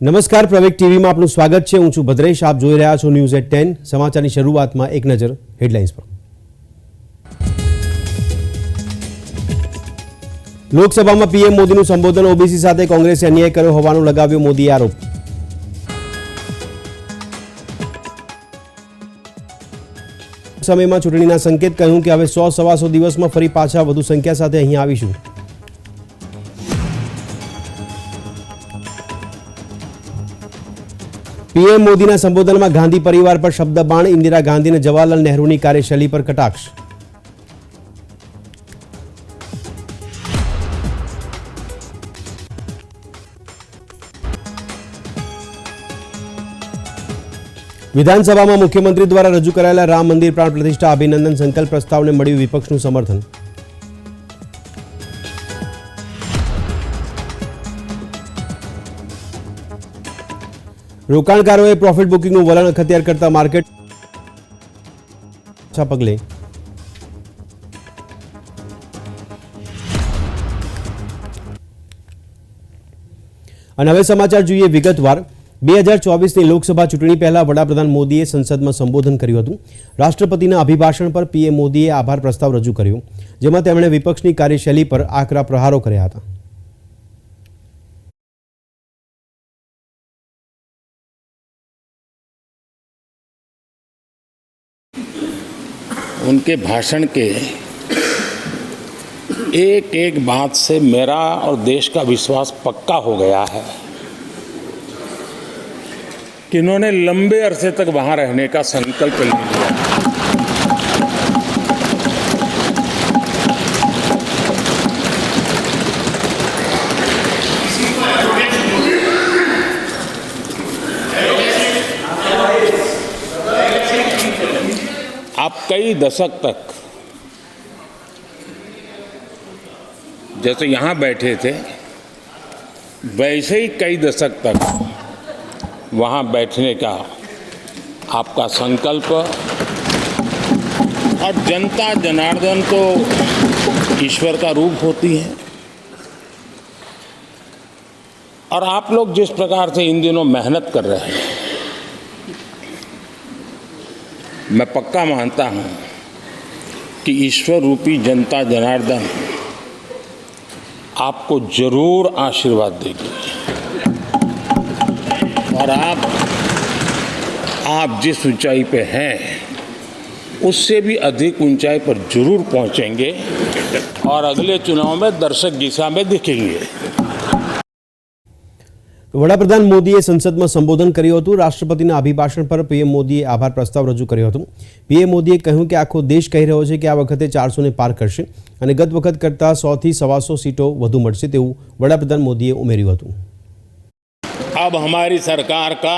નમસ્કાર પ્રવેક ટીવીમાં આપનું સ્વાગત છે. હું છું ભદ્રેશ. આપ જોઈ રહ્યા છો ન્યૂઝ એટ ટેન. સમાચારની શરૂઆતમાં એક નજર હેડલાઇન્સ પર. લોકસભામાં પીએમ મોદીનું સંબોધન ઓબીસી સાથે કોંગ્રેસે અન્યાય કર્યો હોવાનું લગાવ્યો મોદીએ આરોપ. સમયમાં ચૂંટણીના સંકેત કહ્યું કે હવે સો સવાસો દિવસમાં ફરી પાછા વધુ સંખ્યા સાથે અહીં આવીશું. પીએમ મોદીના સંબોધનમાં ગાંધી પરિવાર પર શબ્દબાણ ઇન્દિરા ગાંધીને જવાહરલાલ નહેરુની કાર્યશૈલી પર કટાક્ષ. વિધાનસભામાં મુખ્યમંત્રી દ્વારા રજૂ કરાયેલા રામ મંદિર પ્રાણ પ્રતિષ્ઠા અભિનંદન સંકલ્પ પ્રસ્તાવને મળ્યું વિપક્ષનું સમર્થન. રોકાણકારોએ પ્રોફિટ બુકિંગનું વલણ અખત્યાર કરતા માર્કેટ પગલે. અને હવે સમાચાર જોઈએ વિગતવાર. બે હજાર ચોવીસની લોકસભા ચૂંટણી પહેલા વડાપ્રધાન મોદીએ સંસદમાં સંબોધન કર્યું હતું. રાષ્ટ્રપતિના અભિભાષણ પર પીએમ મોદીએ આભાર પ્રસ્તાવ રજૂ કર્યો, જેમાં તેમણે વિપક્ષની કાર્યશૈલી પર આકરા પ્રહારો કર્યા હતા. उनके भाषण के एक एक बात से मेरा और देश का विश्वास पक्का हो गया है कि इन्होंने लंबे अरसे तक वहाँ रहने का संकल्प लिया आप कई दशक तक, जैसे यहाँ बैठे थे, वैसे ही कई दशक तक वहाँ बैठने का आपका संकल्प और जनता जनार्दन तो ईश्वर का रूप होती है। और आप लोग जिस प्रकार से इन दिनों मेहनत कर रहे हैं मैं पक्का मानता हूँ कि ईश्वर रूपी जनता जनार्दन आपको ज़रूर आशीर्वाद देगी। और आप आप जिस ऊंचाई पे हैं, उससे भी अधिक ऊंचाई पर ज़रूर पहुँचेंगे और अगले चुनाव में दर्शक दिशा में दिखेंगे। વડાપ્રધાન મોદીએ સંસદમાં સંબોધન કર્યું હતું રાષ્ટ્રપતિના અભિભાષણ પર પીએમ મોદીએ આભાર પ્રસ્તાવ રજૂ કર્યો હતો પીએમ મોદીએ કહ્યું કે આખો દેશ કહી રહ્યો છે કે આ વખતે ચારસોને પાર કરશે અને ગત વખત કરતાં સોથી સવાસો સીટો વધુ મળશે તેવું વડાપ્રધાન મોદીએ ઉમેર્યું હતું अब हमारी सरकार का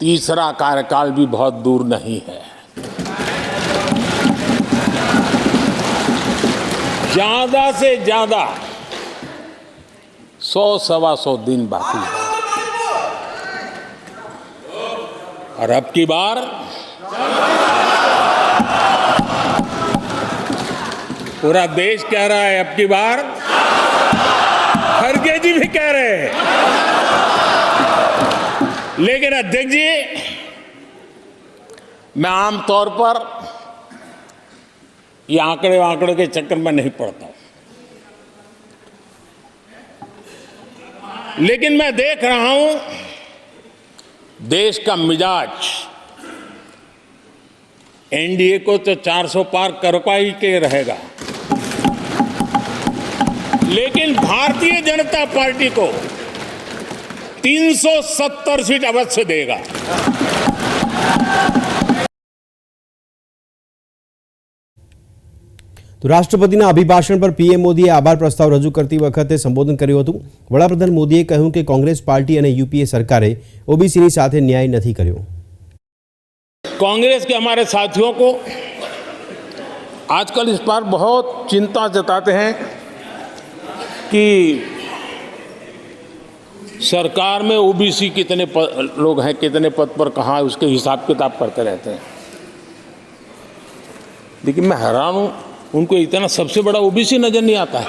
तीसरा कार्यकाल भी बहुत दूर नहीं है ज्यादा से ज्यादा सौ सवा सौ दिन बाकी है। और अब की बार। पूरा देश कह रहा है, अब की बार। खड़गे जी भी कह रहे हैं। लेकिन अध्यक्ष जी, मैं आमतौर पर ये आंकड़े आंकड़े के चक्कर में नहीं पड़ता हूँ लेकिन मैं देख रहा हूँ, देश का मिजाज। एनडीए को तो 400 पार कर पाई के रहेगा। लेकिन भारतीय जनता पार्टी को 370 सीट अवश्य देगा। તો રાષ્ટ્રપતિના અભિભાષણ પર પીએમ મોદીએ આભાર પ્રસ્તાવ રજૂ કરતી વખતે સંબોધન કર્યું હતું વડાપ્રધાન મોદીએ કહ્યું કે કોંગ્રેસ પાર્ટી અને યુપીએ સરકારે ઓબીસીની સાથે ન્યાય નથી કર્યો कांग्रेस के हमारे साथियों को आजकल इस पर बहुत चिंता जताते हैं कि सरकार में ओबीसी कितने प- लोग हैं कितने पद पर कहाँ है उसके हिसाब किताब करते रहते हैं लेकिन मैं हैरान हूं उनको इतना सबसे बड़ा ओबीसी नज़र नहीं आता है।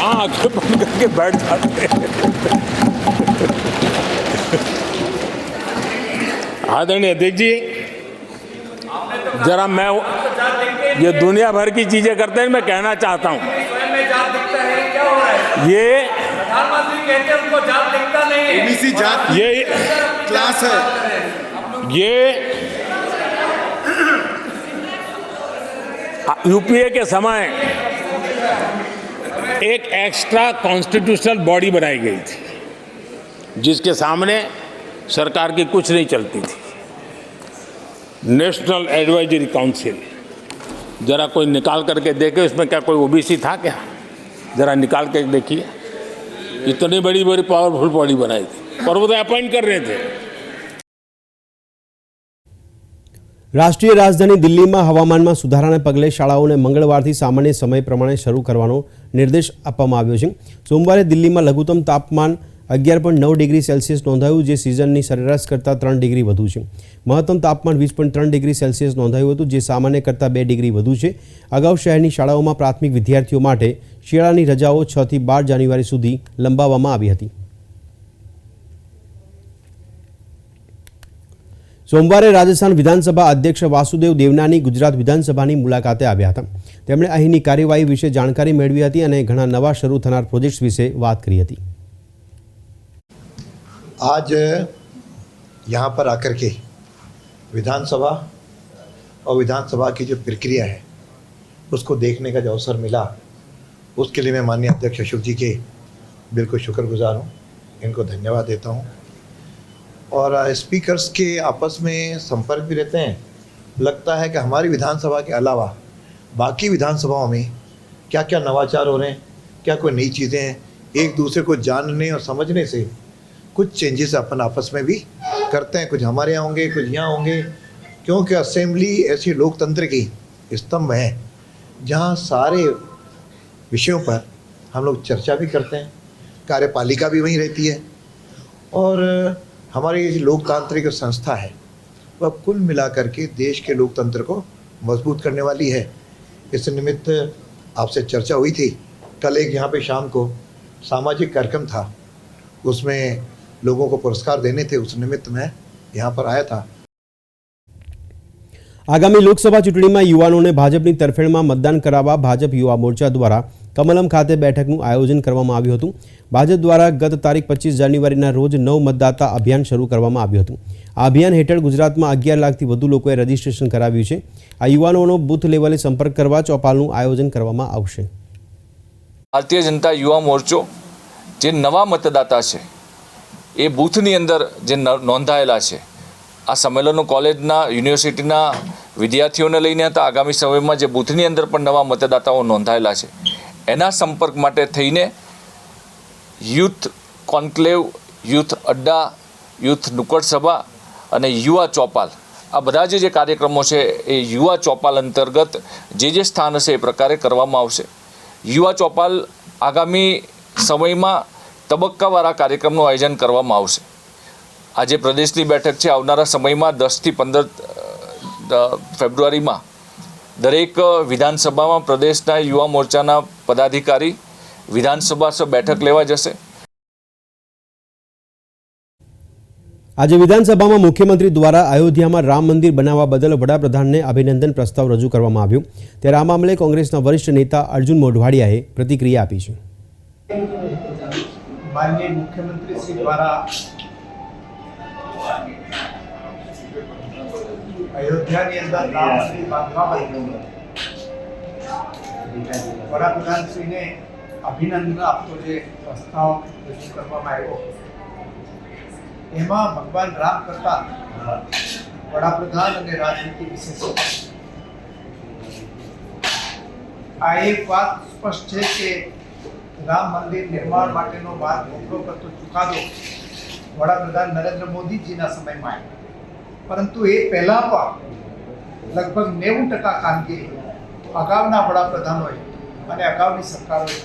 आँखें बंद करके बैठ जाते हैं। आदरणीय अध्यक्ष जी जरा मैं ये दुनिया भर की चीज़ें करते हैं मैं कहना चाहता हूँ। ये प्रधानमंत्री कहते हैं उनको जात दिखता नहीं है जात ये क्लास है। ये यूपीए के समय एक एक्स्ट्रा कॉन्स्टिट्यूशनल बॉडी बनाई गई थी, जिसके सामने सरकार की कुछ नहीं चलती थी। नेशनल एडवाइजरी काउंसिल जरा कोई निकाल करके देखे, उसमें क्या कोई ओबीसी था क्या? जरा निकाल के देखिए। इतनी बड़ी बड़ी पावरफुल बॉडी बनाई थी और वो तो अपॉइंट कर रहे थे। રાષ્ટ્રીય રાજધાની દિલ્હીમાં હવામાનમાં સુધારાને પગલે શાળાઓને મંગળવારથી સામાન્ય સમય પ્રમાણે શરૂ કરવાનો નિર્દેશ આપવામાં આવ્યો છે. સોમવારે દિલ્હીમાં લઘુત્તમ તાપમાન અગિયાર પોઈન્ટ નવ ડિગ્રી સેલ્સિયસ નોંધાયું, જે સિઝનની સરેરાશ કરતાં ત્રણ ડિગ્રી વધુ છે. મહત્તમ તાપમાન વીસ પોઈન્ટ ત્રણ ડિગ્રી સેલ્સિયસ નોંધાયું હતું, જે સામાન્ય કરતાં બે ડિગ્રી વધુ છે. અગાઉ શહેરની શાળાઓમાં પ્રાથમિક વિદ્યાર્થીઓ માટે શિયાળાની રજાઓ છથી બાર જાન્યુઆરી સુધી લંબાવવામાં આવી હતી. સોમવારે રાજસ્થાન વિધાનસભા અધ્યક્ષ વાસુદેવ દેવનાની ગુજરાત વિધાનસભાની મુલાકાતે આવ્યા હતા તેમણે અહીંની કાર્યવાહી વિશે જાણકારી મેળવી હતી અને ઘણા નવા શરૂ થનાર પ્રોજેક્ટ્સ વિશે વાત કરી હતી आज यहाँ पर आकर के विधानसभा और विधानसभा की जो प्रक्रिया है उसको देखने का जो अवसर मिला उसके लिए मैं माननीय अध्यक्ष अशोक जी के बिल्कुल शुक्रगुजार हूँ इनको धन्यवाद देता हूँ और स्पीकर्स के आपस में संपर्क भी रहते हैं। लगता है कि हमारी विधानसभा के अलावा बाकी विधानसभाओं में क्या क्या नवाचार हो रहे हैं, क्या कोई नई चीज़ें हैं, एक दूसरे को जानने और समझने से कुछ चेंजेस अपन आपस में भी करते हैं। कुछ हमारे यहाँ होंगे, कुछ यहाँ होंगे, क्योंकि असेंबली ऐसी लोकतंत्र की स्तंभ है, जहाँ सारे विषयों पर हम लोग चर्चा भी करते हैं, कार्यपालिका भी वहीं रहती है। और हमारी ये लोकतांत्रिक संस्था है वह कुल मिलाकर के देश के लोकतंत्र को मजबूत करने वाली है इस निमित्त आपसे चर्चा हुई थी कल एक यहाँ पे शाम को सामाजिक कार्यक्रम था उसमें लोगों को पुरस्कार देने थे उस निमित्त मैं यहाँ पर आया था આગામી લોકસભા ચૂંટણીમાં યુવાનોને ભાજપની તરફેણમાં મતદાન કરાવવા ભાજપ યુવા મોરચા દ્વારા કમલમ ખાતે બેઠકનું આયોજન કરવામાં આવ્યું હતું. ભાજપ દ્વારા ગત તારીખ પચીસ જાન્યુઆરીના રોજ નવ મતદાતા અભિયાન શરૂ કરવામાં આવ્યું હતું. આ અભિયાન હેઠળ ગુજરાતમાં અગિયાર લાખથી વધુ લોકોએ રજીસ્ટ્રેશન કરાવ્યું છે. આ યુવાનોનો બૂથ લેવલે સંપર્ક કરવા ચોપાલનું આયોજન કરવામાં આવશે. ભારતીય જનતા યુવા મોરચો જે નવા મતદાતા છે, એ બૂથની અંદર જે નોંધાયેલા છે, આ સંમેલનો કોલેજના, યુનિવર્સિટીના વિદ્યાર્થીઓને લઈને હતા. આગામી સમયમાં જે બૂથની અંદર પણ નવા મતદાતાઓ નોંધાયેલા છે એના સંપર્ક માટે થઈને યુથ કોન્ક્લેવ, યુથ અડ્ડા, યુથ નુક્કડ સભા અને યુવા ચોપાલ. આ બધા જે જે કાર્યક્રમો છે એ યુવા ચોપાલ અંતર્ગત જે જે સ્થાન હશે એ પ્રકારે કરવામાં આવશે. યુવા ચોપાલ આગામી સમયમાં તબક્કાવાળા કાર્યક્રમનું આયોજન કરવામાં આવશે. આજે પ્રદેશની બેઠક છે. આવનારા સમયમાં દસથી પંદર ફેબ્રુઆરીમાં દરેક વિધાનસભામાં પ્રદેશના યુવા મોરચાના પદાધિકારી વિધાનસભા બેઠક લેવા જશે. આજે વિધાનસભામાં મુખ્યમંત્રી દ્વારા અયોધ્યામાં રામ મંદિર બનાવવા બદલ વડાપ્રધાનને અભિનંદન પ્રસ્તાવ રજૂ કરવામાં આવ્યો. ત્યારે આ મામલે કોંગ્રેસના વરિષ્ઠ નેતા અર્જુન મોઢવાડિયાએ પ્રતિક્રિયા આપી છે. માનનીય મુખ્યમંત્રી શ્રી દ્વારા અયોધ્યાની અંદર રામ મંદિર બાંધવા માટે વડાપ્રધાનશ્રીને અભિનંદન આપતો જે પ્રસ્તાવ રજૂ કરવામાં આવ્યો. એમાં ભગવાન રામ કરતા વડાપ્રધાન અને રાજનીતિ વિશે આ એક વાત સ્પષ્ટ છે કે રામ મંદિર નિર્માણ માટેનો વાત મોકલો કરતો ચુકાદો વડાપ્રધાન નરેન્દ્ર મોદીજીના સમયમાં આવ્યો. પરંતુ એ પહેલાં પણ લગભગ નેવું ટકા કામગીરી અગાઉના વડાપ્રધાનોએ અને અગાઉની સરકારોએ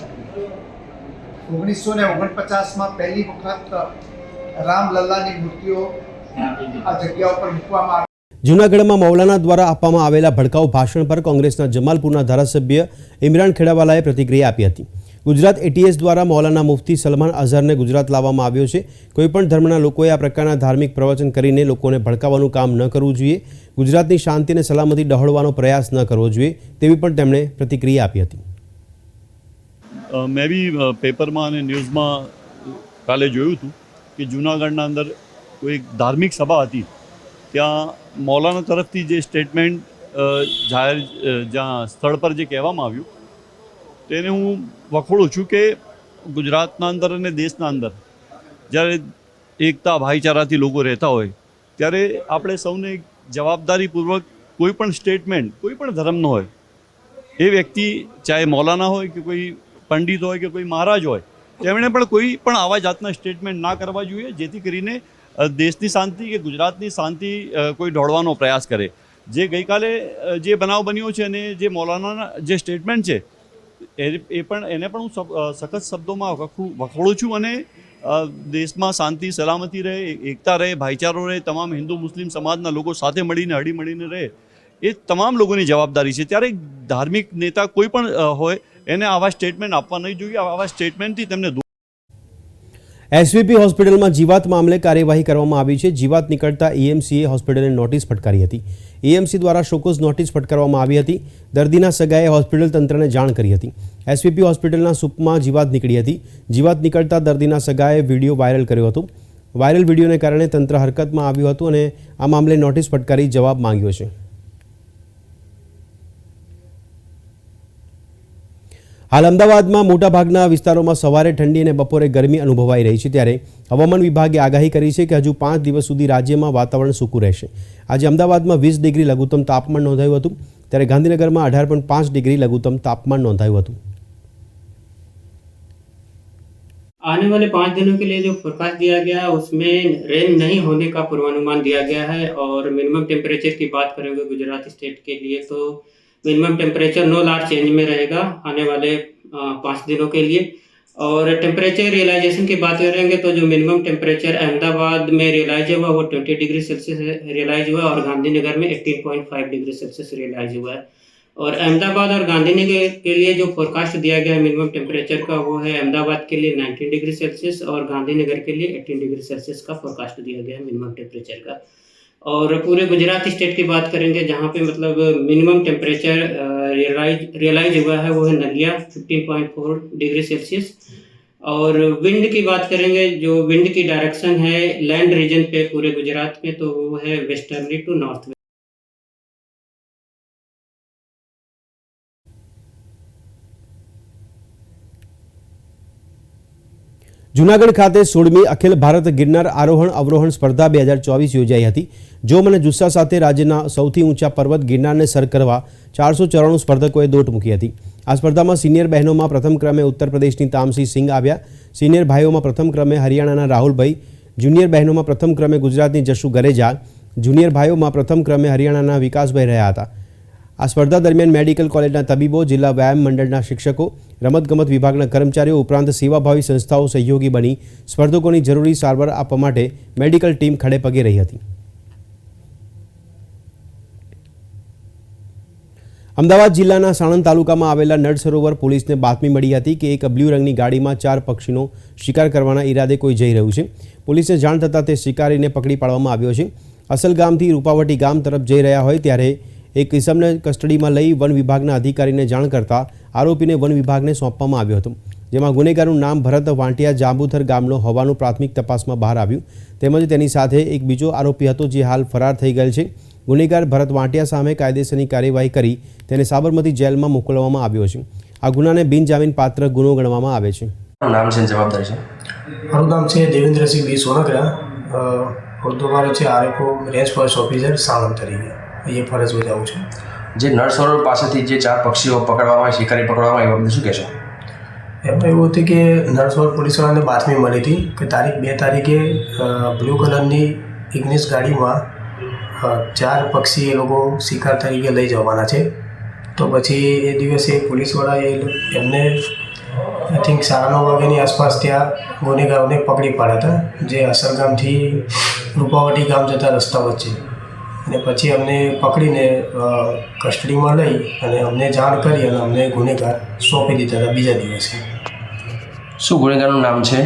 ઓગણીસો ને ઓગણપચાસમાં પહેલી વખત રામલલ્લાની મૂર્તિઓ આ જગ્યા ઉપર મૂકવામાં જૂનાગઢમાં મૌલાના દ્વારા આપવામાં આવેલા ભડકાઉ ભાષણ પર કોંગ્રેસના જમાલપુરના ધારાસભ્ય ઇમરાન ખેડાવાલાએ પ્રતિક્રિયા આપી હતી. ગુજરાત એટીએસ દ્વારા મૌલાના મુફ્તી સલમાન અઝહરને ગુજરાત લાવવામાં આવ્યો છે. કોઈપણ ધર્મના લોકોએ આ પ્રકારના ધાર્મિક પ્રવચન કરીને લોકોને ભડકાવવાનું કામ ન કરવું જોઈએ. ગુજરાતની શાંતિ અને સલામતી ડહોળવાનો પ્રયાસ ન કરવો જોઈએ તેવી પણ તેમણે પ્રતિક્રિયા આપી હતી. મેં બી પેપરમાં અને ન્યૂઝમાં કાલે જોયું હતું કે જૂનાગઢના અંદર કોઈ ધાર્મિક સભા હતી. ત્યાં મૌલાના તરફથી જે સ્ટેટમેન્ટ જાહેર જ્યાં સ્થળ પર જે કહેવામાં આવ્યું તેને હું વખોડું છું કે ગુજરાતના અંદર અને દેશના અંદર જ્યારે એકતા ભાઈચારાથી લોકો રહેતા હોય, ત્યારે આપણે સૌને જવાબદારીપૂર્વક કોઈ પણ સ્ટેટમેન્ટ કોઈ પણ ધર્મનો હોય, એ વ્યક્તિ ચાહે મૌલાના હોય કે કોઈ પંડિત હોય કે કોઈ મહારાજ હોય, તેમણે પણ કોઈ પણ આવા જાતના સ્ટેટમેન્ટ ના કરવા જોઈએ, જેથી કરીને દેશની શાંતિ કે ગુજરાતની શાંતિ કોઈ ઢોળવાનો પ્રયાસ કરે. જે ગઈકાલે જે બનાવ બન્યો છે અને જે મૌલાનાના જે સ્ટેટમેન્ટ છે એ એ પણ એને પણ હું સખત શબ્દોમાં વખોડું વખોડું છું અને દેશમાં શાંતિ, સલામતી રહે એકતા રહે, ભાઈચારો રહે, તમામ હિન્દુ, મુસ્લિમ સમાજના લોકો સાથે મળીને હળી મળીને રહે, એ તમામ લોકોની જવાબદારી છે. ત્યારે ધાર્મિક નેતા કોઈ પણ હોય, એને આવા સ્ટેટમેન્ટ આપવા નહીં જોઈએ. આવા સ્ટેટમેન્ટથી તેમને એસવીપી હોસ્પિટલમાં જીવાત મામલે કાર્યવાહી કરવામાં આવી છે. જીવાત નીકળતા એએમસીએ હોસ્પિટલને નોટિસ ફટકારી હતી. એએમસી દ્વારા શોકોઝ નોટિસ ફટકારવામાં આવી હતી. દર્દીના સગાએ હોસ્પિટલ તંત્રને જાણ કરી હતી. એસવીપી હોસ્પિટલના સૂપમાં જીવાત નીકળી હતી. જીવાત નીકળતા દર્દીના સગાએ વીડિયો વાયરલ કર્યો હતો. વાયરલ વિડીયોને કારણે તંત્ર હરકતમાં આવ્યું હતું અને આ મામલે નોટિસ ફટકારી જવાબ માંગ્યો છે. હાલ અમદાવાદમાં મોટાભાગના વિસ્તારોમાં સવારે ઠંડી અને બપોરે ગરમી અનુભવાઈ રહી છે ત્યારે હવામાન વિભાગે આગાહી કરી છે કે હજુ પાંચ દિવસ સુધી રાજ્યમાં વાતાવરણ સૂકું રહેશે આજે અમદાવાદમાં વીસ ડિગ્રી લઘુત્તમ તાપમાન નોંધાયું હતું ત્યારે ગાંધીનગરમાં અઢાર પોઈન્ટ પાંચ ડિગ્રી લઘુત્તમ તાપમાન નોંધાયું હતું आने वाले पाँच दिनों के लिए जो फोरकास्ट दिया गया है उसमें रेन नहीं होने का पूर्वानुमान दिया गया है और मिनिमम टेम्परेचर की बात करेंगे गुजरात स्टेट के लिए तो minimum temperature no large change में रहेगा आने वाले पाँच दिनों के लिए। और टेम्परेचर रियलाइजेशन की बात करेंगे तो जो मिनिमम टेम्परेचर अहमदाबाद में रियलाइज़ हुआ, वो ट्वेंटी डिग्री सेल्सियस रियलाइज़ हुआ और गांधीनगर में eighteen point five degree Celsius realise हुआ है। और अहमदाबाद और गांधीनगर के लिए जो फोरकास्ट दिया गया है मिनिमम टेम्परेचर का, वो है अहमदाबाद के लिए 19 डिग्री सेल्सियस और गांधीनगर के लिए 18 डिग्री सेल्सियस का फोरकास्ट दिया गया है मिनिमम टेम्परेचर का। और पूरे गुजरात स्टेट की बात करेंगे, जहाँ पे मतलब मिनिमम टेम्परेचर रियलाइज़ रियलाइज़ हुआ है, वो है नलिया 15.4 डिग्री सेल्सियस और विंड की बात करेंगे, जो विंड की डायरेक्शन है लैंड रीजन पे पूरे गुजरात में तो वो है वेस्टर्नली टू नॉर्थ જૂનાગઢ ખાતે સોળમી અખિલ ભારત ગિરનાર આરોહણ અવરોહણ સ્પર્ધા બે હજાર ચોવીસ યોજાઈ હતી. જોમ અને જુસ્સા સાથે રાજ્યના સૌથી ઊંચા પર્વત ગિરનારને સર કરવા ચારસો ચોરાણું સ્પર્ધકોએ દોટ મૂકી હતી. આ સ્પર્ધામાં સિનિયર બહેનોમાં પ્રથમ ક્રમે ઉત્તર પ્રદેશની તામસી સિંઘ આવ્યા. સિનિયર ભાઈઓમાં પ્રથમ ક્રમે હરિયાણાના રાહુલભાઈ. જુનિયર બહેનોમાં પ્રથમ ક્રમે ગુજરાતની જશુ ગરેજા. જુનિયર ભાઈઓમાં પ્રથમ ક્રમે હરિયાણાના વિકાસભાઈ રહ્યા હતા. આ સ્પર્ધા દરમિયાન મેડિકલ કોલેજના તબીબો, જિલ્લા વ્યાયામ મંડળના શિક્ષકો, રમતગમત વિભાગના કર્મચારીઓ ઉપરાંત સેવાભાવી સંસ્થાઓ સહયોગી બની સ્પર્ધકોની જરૂરી સારવાર આપવા માટે મેડિકલ ટીમ ખડેપગે રહી હતી. અમદાવાદ જિલ્લાના સાણંદ તાલુકામાં આવેલા નળ સરોવર પોલીસને બાતમી મળી હતી કે એક બ્લુ રંગની ગાડીમાં ચાર પક્ષીનો શિકાર કરવાના ઈરાદે કોઈ જઈ રહ્યું છે. પોલીસને જાણ થતાં તે શિકારીને પકડી પાડવામાં આવ્યો છે. અસલ ગામથી રૂપાવટી ગામ તરફ જઈ રહ્યા હોય ત્યારે એક કિસમને કસ્ટડીમાં લઈ વન વિભાગના અધિકારીને જાણ કરતા આરોપીને વન વિભાગને સોંપવામાં આવ્યો હતો. જેમાં ગુનેગારનું નામ ભરત વાંટિયા જાંબુથર ગામનો હોવાનું પ્રાથમિક તપાસમાં બહાર આવ્યું. તેમજ તેની સાથે એક બીજો આરોપી હતો જે હાલ ફરાર થઈ ગયેલ છે. ગુનેગાર ભરત વાંટિયા સામે કાયદેસરની કાર્યવાહી કરી તેને સાબરમતી જેલમાં મોકલવામાં આવ્યો છે. આ ગુનાને બિનજામીન પાત્ર ગુનો ગણવામાં આવે છે. નામ છે જવાબદારી છે? મારું નામ છે દેવેન્દ્રસિંહ બી સોનગરા હોદ્દો મારો છે RFO range forest officer Sanand તરીકે. અહીંયા ફરજ બજાવું છું. જે નળ સરોવર પાસેથી જે ચાર પક્ષીઓ પકડવામાં આવી શિકારી પકડવામાં આવી બધું શું કહેશો? એમાં એવું હતું કે નરસોર પોલીસવાળાને બાતમી મળી હતી કે તારીખ બે તારીખે બ્લુ કલરની ઇગ્નિસ ગાડીમાં ચાર પક્ષી એ લોકો શિકાર તરીકે લઈ જવાના છે. તો પછી એ દિવસે પોલીસવાળાએ એમને આઈ થિંક સાડા નવ વાગ્યાની આસપાસ ત્યાં ગુનેગારોને પકડી પાડ્યા હતા જે અસરગામથી રૂપાવટી ગામ જતા રસ્તા વચ્ચે. અને પછી અમને પકડીને કસ્ટડીમાં લઈ અને અમને જાણ કરી અને અમને ગુનેગાર સોંપી દીધા હતા બીજા દિવસે. શું ગુનેગારનું નામ છે?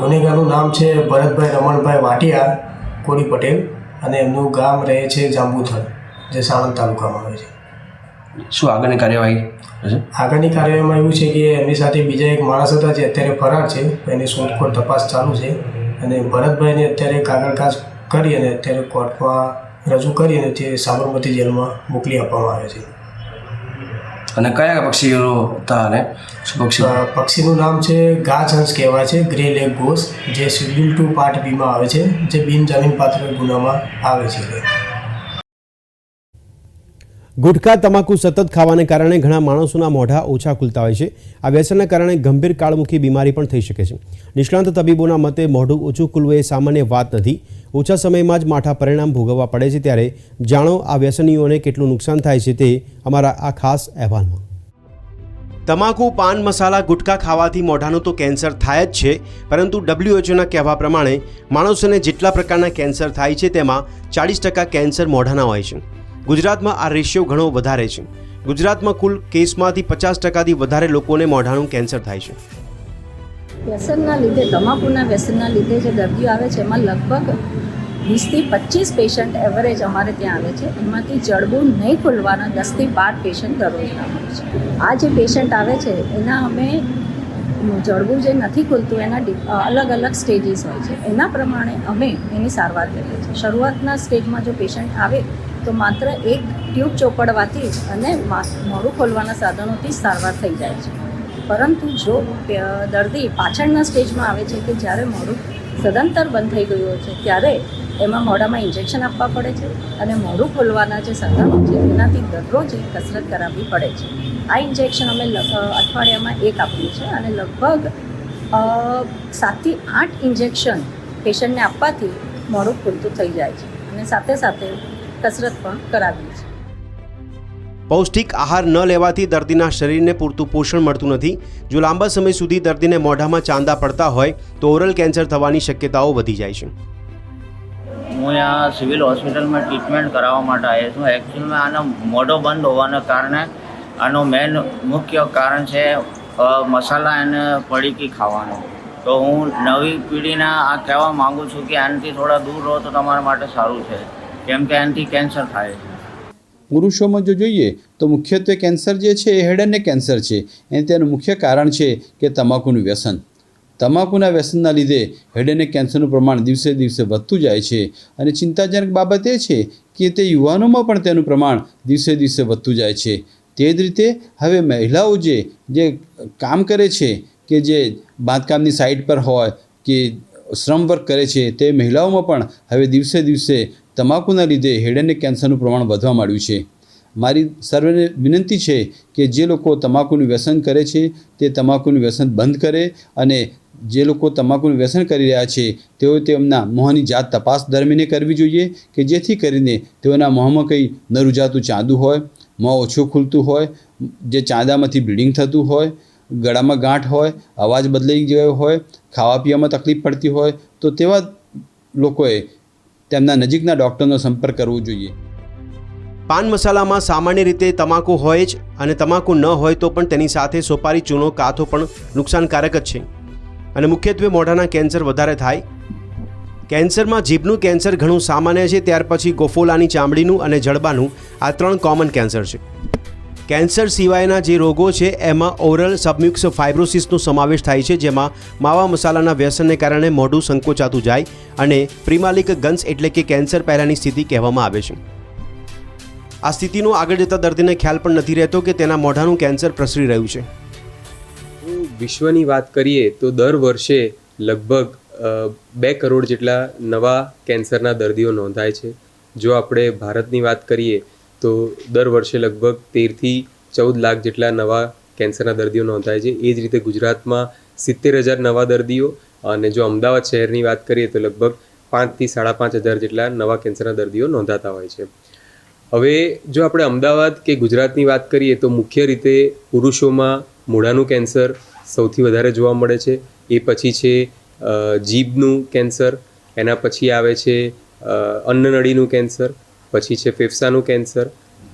ગુનેગારનું નામ છે ભરતભાઈ રમણભાઈ વાટિયા કોળી પટેલ અને એમનું ગામ રહે છે જાંબુથલ જે સાણંદ તાલુકામાં આવે છે. શું આગળની કાર્યવાહી આગળની કાર્યવાહીમાં એવું છે કે એમની સાથે બીજા એક માણસ હતા જે અત્યારે ફરાર છે એની શોધખોળ તપાસ ચાલુ છે અને ભરતભાઈને અત્યારે કાગળકાસ કરી અને અત્યારે કોર્ટમાં રજૂ કરી અને તે સાબરમતી જેલમાં મોકલી આપવામાં આવે છે. અને કયા પક્ષીઓ હતા અને પક્ષી પક્ષીનું નામ છે ગાજહંસ કહેવાય છે ગ્રે લેગ ગોસ જે શિડ્યુલ ટુ પાર્ટ બીમાં આવે છે જે બિનજામીનપાત્ર ગુનામાં આવે છે. ગુટખા તમાકુ સતત ખાવાને કારણે ઘણા માણસોના મોઢા ઓછા ખુલતા હોય છે. આ વ્યસનના કારણે ગંભીર કાળમુખી બીમારી પણ થઈ શકે છે. નિષ્ણાંત તબીબોના મતે મોઢું ઓછું ખુલવું એ સામાન્ય વાત નથી. ઓછા સમયમાં જ માઠા પરિણામ ભોગવવા પડે છે ત્યારે જાણો આ વ્યસનીઓને કેટલું નુકસાન થાય છે તે અમારા આ ખાસ અહેવાલમાં. તમાકુ, પાન, મસાલા, ગુટખા ખાવાથી મોઢાનું તો કેન્સર થાય જ છે, પરંતુ ડબ્લ્યુએચઓના કહેવા પ્રમાણે માણસોને જેટલા પ્રકારના કેન્સર થાય છે તેમાં ચાળીસ ટકા કેન્સર મોઢાના હોય છે. ગુજરાતમાં આ રેશિયો ઘણો વધારે છે. ગુજરાતમાં કુલ કેસમાંથી પચાસ ટકાથી વધારે લોકોને મોઢાનું કેન્સર થાય છે. વ્યસનના લીધે, તમાકુના વ્યસનના લીધે જે દર્દીઓ આવે છે, એમાં લગભગ વીસથી પચીસ પેશન્ટ એવરેજ અમારે ત્યાં આવે છે. એમાંથી જડબું નહીં ખોલવાના દસથી બાર પેશન્ટ દરરોજ આવે છે. આ જે પેશન્ટ આવે છે, એના અમે જડબું જે નથી ખુલતું, એના અલગ અલગ સ્ટેજીસ હોય છે. એના પ્રમાણે અમે એની સારવાર કરીએ છીએ. શરૂઆતના સ્ટેજમાં જો પેશન્ટ આવે તો માત્ર એક ટ્યુબ ચોપડવાથી અને મા- મોઢું ખોલવાના સાધનોથી સારવાર થઈ જાય છે. પરંતુ જો દર્દી પાછળના સ્ટેજમાં આવે છે કે જ્યારે મોડું સદંતર બંધ થઈ ગયું છે, ત્યારે એમાં મોઢામાં ઇન્જેક્શન આપવા પડે છે અને મોઢું ખોલવાના જે સાધનો છે, એનાથી દરરોજ કસરત કરાવવી પડે છે. આ ઇન્જેક્શન અમે અઠવાડિયામાં એક આપીએ છીએ અને લગભગ સાતથી આઠ ઇન્જેક્શન પેશન્ટને આપવાથી મોઢું ખુલતું થઈ જાય છે. અને સાથે સાથે કસરત પણ કરાવીએ છીએ પૌષ્ટિક આહાર ન લેવાથી દર્દીના શરીરને પૂરતું પોષણ મળતું નથી. જો લાંબા સમય સુધી દર્દીને મોઢામાં ચાંદા પડતા હોય તો ઓરલ કેન્સર થવાની શક્યતાઓ વધી જાય છે. હું અહીંયા સિવિલ હોસ્પિટલમાં ટ્રીટમેન્ટ કરાવવા માટે આવ્યો છું. એકચ્યુઅલમાં આનો મોઢો બંધ હોવાના કારણે આનો મેન મુખ્ય કારણ છે મસાલા અને પડીકી ખાવાનું. તો હું નવી પેઢીના આ કહેવા માગું છું કે આનાથી થોડા દૂર રહો તો તમારા માટે સારું છે. કેમ કે આનાથી કેન્સર થાય છે. પુરુષોમાં જો જોઈએ તો મુખ્યત્વે કેન્સર જે છે એ હેડ એન્ડ કેન્સર છે. અને તેનું મુખ્ય કારણ છે કે તમાકુનું વ્યસન. તમાકુના વ્યસનના લીધે હેડ એન્ડ કેન્સરનું પ્રમાણ દિવસે દિવસે વધતું જાય છે. અને ચિંતાજનક બાબત એ છે કે તે યુવાનોમાં પણ તેનું પ્રમાણ દિવસે દિવસે વધતું જાય છે. તે જ રીતે હવે મહિલાઓ જે જે કામ કરે છે કે જે બાંધકામની સાઇટ પર હોય કે શ્રમ વર્ક કરે છે તે મહિલાઓમાં પણ હવે દિવસે દિવસે તમાકુના લીધે હેડ અને કેન્સરનું પ્રમાણ વધવા માંડ્યું છે. મારી સર્વેને વિનંતી છે કે જે લોકો તમાકુનું વ્યસન કરે છે, તે તમાકુનું વ્યસન બંધ કરે અને જે લોકો તમાકુનું વ્યસન કરી રહ્યા છે તેઓ તેમના મોંની જાત તપાસ દરમિયાન કરવી જોઈએ કે જેથી કરીને તેઓના મોંમાં કંઈ ન રૂજાતું ચાંદું હોય, મોં ઓછું ખુલતું હોય, જે ચાંદામાંથી બ્લીડિંગ થતું હોય, ગળામાં ગાંઠ હોય, અવાજ બદલાઈ ગયો હોય ખાવા પીવામાં તકલીફ પડતી હોય, તો તેવા લોકોએ તેમના નજીકના ડૉક્ટરનો સંપર્ક કરવો જોઈએ. પાન મસાલામાં સામાન્ય રીતે તમાકુ હોય જ અને તમાકુ ન હોય તો પણ તેની સાથે સોપારી ચૂનો કાથો પણ નુકસાનકારક જ છે. અને મુખ્યત્વે મોઢાના કેન્સર વધારે થાય. કેન્સરમાં જીભનું કેન્સર ઘણું સામાન્ય છે, ત્યાર પછી ગોફોલાની ચામડીનું અને જડબાનું આ ત્રણ કોમન કેન્સર છે. કેન્સર સિવાયના જે રોગો છે, એમાં ઓરલ સબમ્યુક્સ ફાઇબ્રોસિસનો સમાવેશ થાય છે, જેમાં માવા મસાલાના વ્યસનને કારણે મોઢું સંકોચાતું જાય અને પ્રિમાલિક ગન્સ એટલે કે કેન્સર પહેલાંની સ્થિતિ કહેવામાં આવે છે. આ સ્થિતિનો આગળ જતા દર્દીને ખ્યાલ પણ નથી રહેતો કે તેના મોઢાનું કેન્સર પ્રસરી રહ્યું છે. વિશ્વની વાત કરીએ તો દર વર્ષે લગભગ બે કરોડ જેટલા નવા કેન્સરના દર્દીઓ નોંધાય છે. જો આપણે ભારતની વાત કરીએ તો દર વર્ષે લગભગ તેરથી ચૌદ લાખ જેટલા નવા કેન્સરના દર્દીઓ નોંધાય છે. એ જ રીતે ગુજરાતમાં સિત્તેર હજાર નવા દર્દીઓ અને જો અમદાવાદ શહેરની વાત કરીએ તો લગભગ પાંચથી સાડા પાંચ હજાર જેટલા નવા કેન્સરના દર્દીઓ નોંધાતા હોય છે. હવે જો આપણે અમદાવાદ કે ગુજરાતની વાત કરીએ તો મુખ્ય રીતે પુરુષોમાં મોઢાનું કેન્સર સૌથી વધારે જોવા મળે છે. એ પછી છે જીભનું કેન્સર, એના પછી આવે છે અન્નનળીનું કેન્સર પછી છે ફેફસાનું કેન્સર.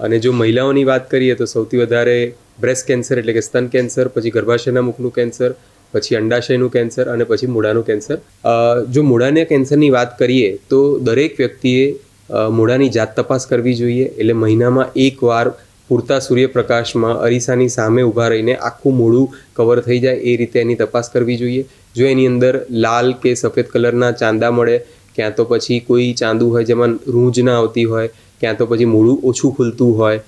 અને જો મહિલાઓની વાત કરીએ તો સૌથી વધારે બ્રેસ્ટ કેન્સર એટલે કે સ્તન કેન્સર, પછી ગર્ભાશયના મુખનું કેન્સર, પછી અંડાશયનું કેન્સર અને પછી મૂળાનું કેન્સર. જો મૂળાના કેન્સરની વાત કરીએ તો દરેક વ્યક્તિએ મૂળાની જાત તપાસ કરવી જોઈએ. એટલે મહિનામાં એકવાર પૂરતા સૂર્યપ્રકાશમાં અરીસાની સામે ઊભા રહીને આખું મૂળું કવર થઈ જાય એ રીતે એની તપાસ કરવી જોઈએ. જો એની અંદર લાલ કે સફેદ કલરના ચાંદા મળે ક્યાં તો પછી કોઈ ચાંદુ હોય જેમાં રૂંજ ના આવતી હોય, ક્યાં તો પછી મૂળું ઓછું ખુલતું હોય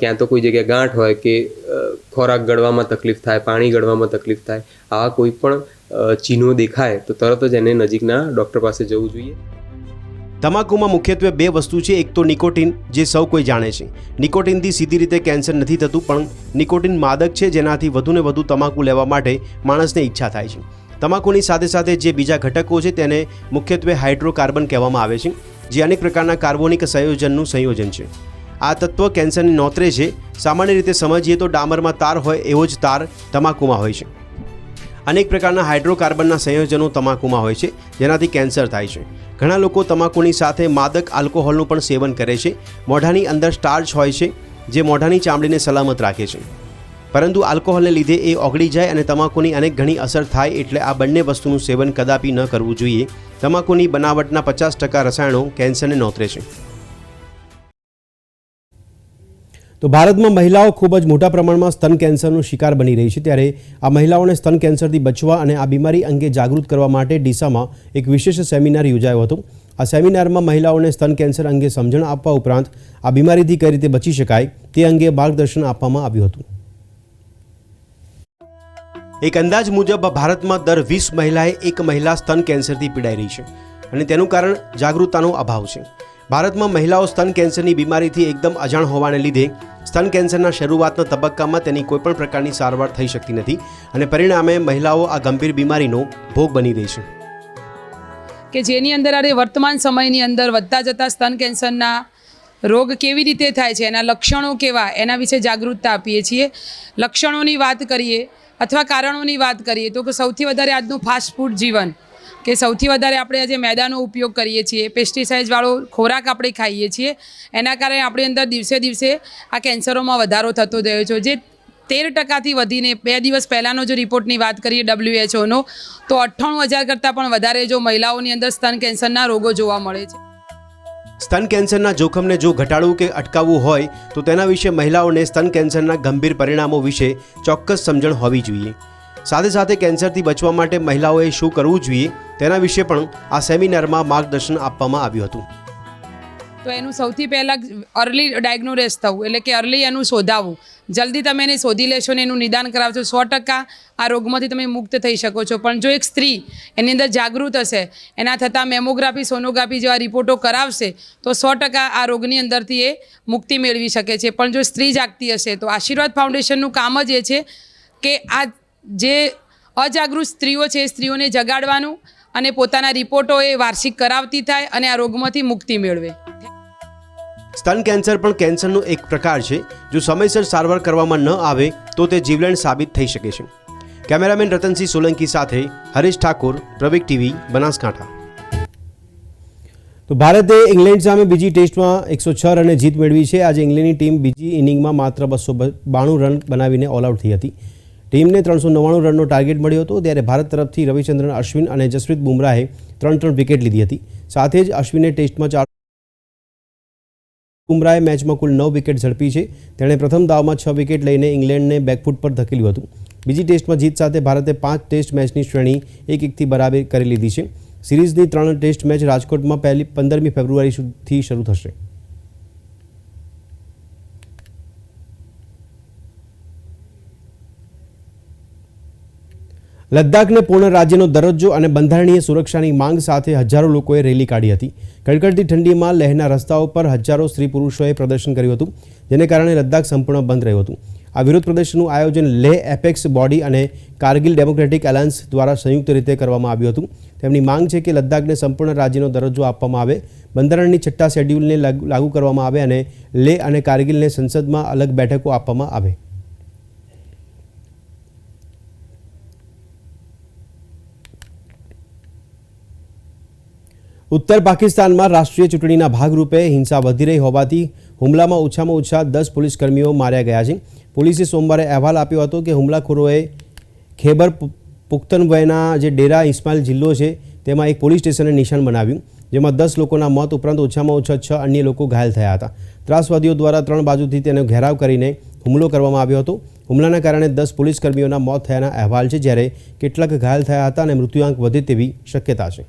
ક્યાં તો કોઈ જગ્યાએ ગાંઠ હોય કે ખોરાક ગળવામાં તકલીફ થાય, પાણી ગળવામાં તકલીફ થાય, આવા કોઈ પણ ચિહ્નો દેખાય તો તરત જ એને નજીકના ડૉક્ટર પાસે જવું જોઈએ. તમાકુમાં મુખ્યત્વે બે વસ્તુ છે, એક તો નિકોટિન, જે સૌ કોઈ જાણે છે. નિકોટિનથી સીધી રીતે કેન્સર નથી થતું, પણ નિકોટિન માદક છે, જેનાથી વધુને વધુ તમાકુ લેવા માટે માણસને ઈચ્છા થાય છે. તમાકુની સાથે સાથે જે બીજા ઘટકો છે તેને મુખ્યત્વે હાઇડ્રોકાર્બન કહેવામાં આવે છે, જે અનેક પ્રકારના કાર્બોનિક સંયોજનનું સંયોજન છે. આ તત્વ કેન્સરની નોતરે છે. સામાન્ય રીતે સમજીએ તો ડામરમાં તાર હોય એવો જ તાર તમાકુમાં હોય છે. અનેક પ્રકારના હાઇડ્રોકાર્બનના સંયોજનો તમાકુમાં હોય છે, જેનાથી કેન્સર થાય છે. ઘણા લોકો તમાકુની સાથે માદક આલ્કોહોલનું પણ સેવન કરે છે. મોઢાની અંદર સ્ટાર્ચ હોય છે, જે મોઢાની ચામડીને સલામત રાખે છે. પરંતુ આલ્કોહોલને લીધે એ ઓગળી જાય અને તમાકુની અનેક ઘણી અસર થાય એટલે આ બંને વસ્તુનું સેવન કદાપી ન કરવું જોઈએ. તમાકુની બનાવટના પચાસ ટકા રસાયણો કેન્સરને નોતરે છે. તો ભારતમાં મહિલાઓ ખૂબ જ મોટા પ્રમાણમાં સ્તન કેન્સરનો શિકાર બની રહી છે. ત્યારે આ મહિલાઓને સ્તન કેન્સરથી બચવા અને આ બીમારી અંગે જાગૃત કરવા માટે ડીસામાં એક વિશેષ સેમિનાર યોજાયો હતો. આ સેમિનારમાં મહિલાઓને સ્તન કેન્સર અંગે સમજણ આપવા ઉપરાંત આ બીમારીથી કઈ રીતે બચી શકાય તે અંગે માર્ગદર્શન આપવામાં આવ્યું હતું. એક અંદાજ મુજબ ભારતમાં દર વીસ મહિલાએ એક મહિલા સ્તન કેન્સરથી પીડાઈ રહી છે. અને તેનું કારણ જાગૃતતાનો અભાવ છે. ભારતમાં મહિલાઓ સ્તન કેન્સરની બીમારીથી એકદમ અજાણ હોવાને લીધે સ્તન કેન્સરના શરૂઆતના તબક્કામાં તેની કોઈપણ પ્રકારની સારવાર થઈ શકતી નથી અને પરિણામે મહિલાઓ આ ગંભીર બીમારીનો ભોગ બની રહી છે. કે જેની અંદર આજે વર્તમાન સમયની અંદર વધતા જતા સ્તન કેન્સરના રોગ કેવી રીતે થાય છે, એના લક્ષણો કેવા, એના વિશે જાગૃતતા આપીએ છીએ. લક્ષણોની વાત કરીએ અથવા કારણોની વાત કરીએ તો કે સૌથી વધારે આજનું ફાસ્ટ ફૂડ જીવન, કે સૌથી વધારે આપણે આજે મેદાનો ઉપયોગ કરીએ છીએ પેસ્ટિસાઇડવાળો ખોરાક આપણે ખાઈએ છીએ, એના કારણે આપણી અંદર દિવસે દિવસે આ કેન્સરોમાં વધારો થતો થયો છે. જે તેર ટકાથી વધીને બે દિવસ પહેલાંનો જો રિપોર્ટની વાત કરીએ ડબ્લ્યુએચઓનો તો અઠ્ઠાણું હજાર કરતાં પણ વધારે જો મહિલાઓની અંદર સ્તન કેન્સરના રોગો જોવા મળે છે. સ્તન કેન્સરના જોખમને જો ઘટાડવું કે અટકાવવું હોય, તો તેના વિશે મહિલાઓને સ્તન કેન્સરના ગંભીર પરિણામો વિશે ચોક્કસ સમજણ હોવી જોઈએ. સાથે સાથે કેન્સરથી બચવા માટે મહિલાઓએ શું કરવું જોઈએ, તેના વિશે પણ આ સેમિનારમાં માર્ગદર્શન આપવામાં આવ્યું હતું. તો એનું સૌથી પહેલાં અર્લી ડાયગ્નોરેસ થવું, એટલે કે અર્લી એનું શોધાવવું. જલ્દી તમે એને શોધી લેશો ને એનું નિદાન કરાવશો. સો ટકા આ રોગમાંથી તમે મુક્ત થઈ શકો છો. પણ જો એક સ્ત્રી એની અંદર જાગૃત હશે, એના થતાં મેમોગ્રાફી, સોનોગ્રાફી જેવા રિપોર્ટો કરાવશે, તો સો ટકા આ રોગની અંદરથી એ મુક્તિ મેળવી શકે છે. પણ જો સ્ત્રી જાગતી હશે, તો આશીર્વાદ ફાઉન્ડેશનનું કામ જ એ છે કે આ જે અજાગૃત સ્ત્રીઓ છે, એ સ્ત્રીઓને જગાડવાનું અને પોતાના રિપોર્ટો એ વાર્ષિક કરાવતી થાય અને આ રોગમાંથી મુક્તિ મેળવે. સ્તન કેન્સર પણ કેન્સરનો એક પ્રકાર છે, જો સમયસર સારવાર કરવામાં ન આવે, તો તે જીવલેણ સાબિત થઈ શકે છે. કેમેરામેન રતનસિંહ સોલંકી સાથે હરીશ ઠાકોર, પ્રવિક ટીવી, બનાસકાંઠા. તો ભારતે ઇંગ્લેન્ડ સામે બીજી ટેસ્ટમાં એકસો છ રને જીત મેળવી છે. આજે ઇંગ્લેન્ડની ટીમ બીજી ઇનિંગમાં માત્ર બસો બાણું રન બનાવીને ઓલ આઉટ થઈ હતી. ટીમને ત્રણસો નવ્વાણું રનનો ટાર્ગેટ મળ્યો હતો, ત્યારે ભારત તરફથી રવિચંદ્રન, અશ્વિન અને જસપ્રીત બુમરાહે ત્રણ ત્રણ વિકેટ લીધી હતી. સાથે જ અશ્વિને ટેસ્ટમાં ચાર બુમરાએ મેચમાં કુલ નવ વિકેટ ઝડપી છે. તેણે પ્રથમ દાવમાં છ વિકેટ લઈને ઇંગ્લેન્ડને બેકફૂટ પર ધકેલ્યું હતું. બીજી ટેસ્ટમાં જીત સાથે ભારતે પાંચ ટેસ્ટ મેચની શ્રેણી એક એકથી બરાબર કરી લીધી છે. સિરીઝની ત્રણ ટેસ્ટ મેચ રાજકોટમાં પહેલી પંદરમી ફેબ્રુઆરી સુધી શરૂ થશે. લદ્દાખને પૂર્ણ રાજ્યનો દરજ્જો અને બંધારણીય સુરક્ષાની માંગ સાથે હજારો લોકોએ રેલી કાઢી હતી. કડકડતી ઠંડીમાં લહેરના રસ્તાઓ પર હજારો સ્ત્રી પુરુષોએ પ્રદર્શન કર્યું હતું, જેને કારણે લદ્દાખ સંપૂર્ણ બંધ રહ્યું હતું. આ વિરોધ પ્રદર્શનનું આયોજન લેહ એપેક્સ બોડી અને કારગિલ ડેમોક્રેટિક એલાયન્સ દ્વારા સંયુક્ત રીતે કરવામાં આવ્યું હતું. તેમની માંગ છે કે લદ્દાખને સંપૂર્ણ રાજ્યનો દરજ્જો આપવામાં આવે, બંધારણની છઠ્ઠા શેડ્યુલને લાગુ કરવામાં આવે અને લેહ અને કારગિલને સંસદમાં અલગ બેઠકો આપવામાં આવે. ઉત્તર પાકિસ્તાનમાં રાષ્ટ્રીય ચૂંટણીના ભાગરૂપે હિંસા વધી રહી હોવાથી હુમલામાં ઓછામાં ઓછા દસ પોલીસકર્મીઓ માર્યા ગયા છે. પોલીસે સોમવારે અહેવાલ આપ્યો હતો કે હુમલાખોરોએ ખેબર પુખ્તનવયના જે ડેરા ઇસ્માઇલ જિલ્લો છે, તેમાં એક પોલીસ સ્ટેશને નિશાન બનાવ્યું, જેમાં દસ લોકોના મોત ઉપરાંત ઓછામાં ઓછા છ અન્ય લોકો ઘાયલ થયા હતા. ત્રાસવાદીઓ દ્વારા ત્રણ બાજુથી તેનો ઘેરાવ કરીને હુમલો કરવામાં આવ્યો હતો. હુમલાના કારણે દસ પોલીસ કર્મીઓના મોત થયાના અહેવાલ છે, જ્યારે કેટલાક ઘાયલ થયા હતા અને મૃત્યુઆંક વધે તેવી શક્યતા છે.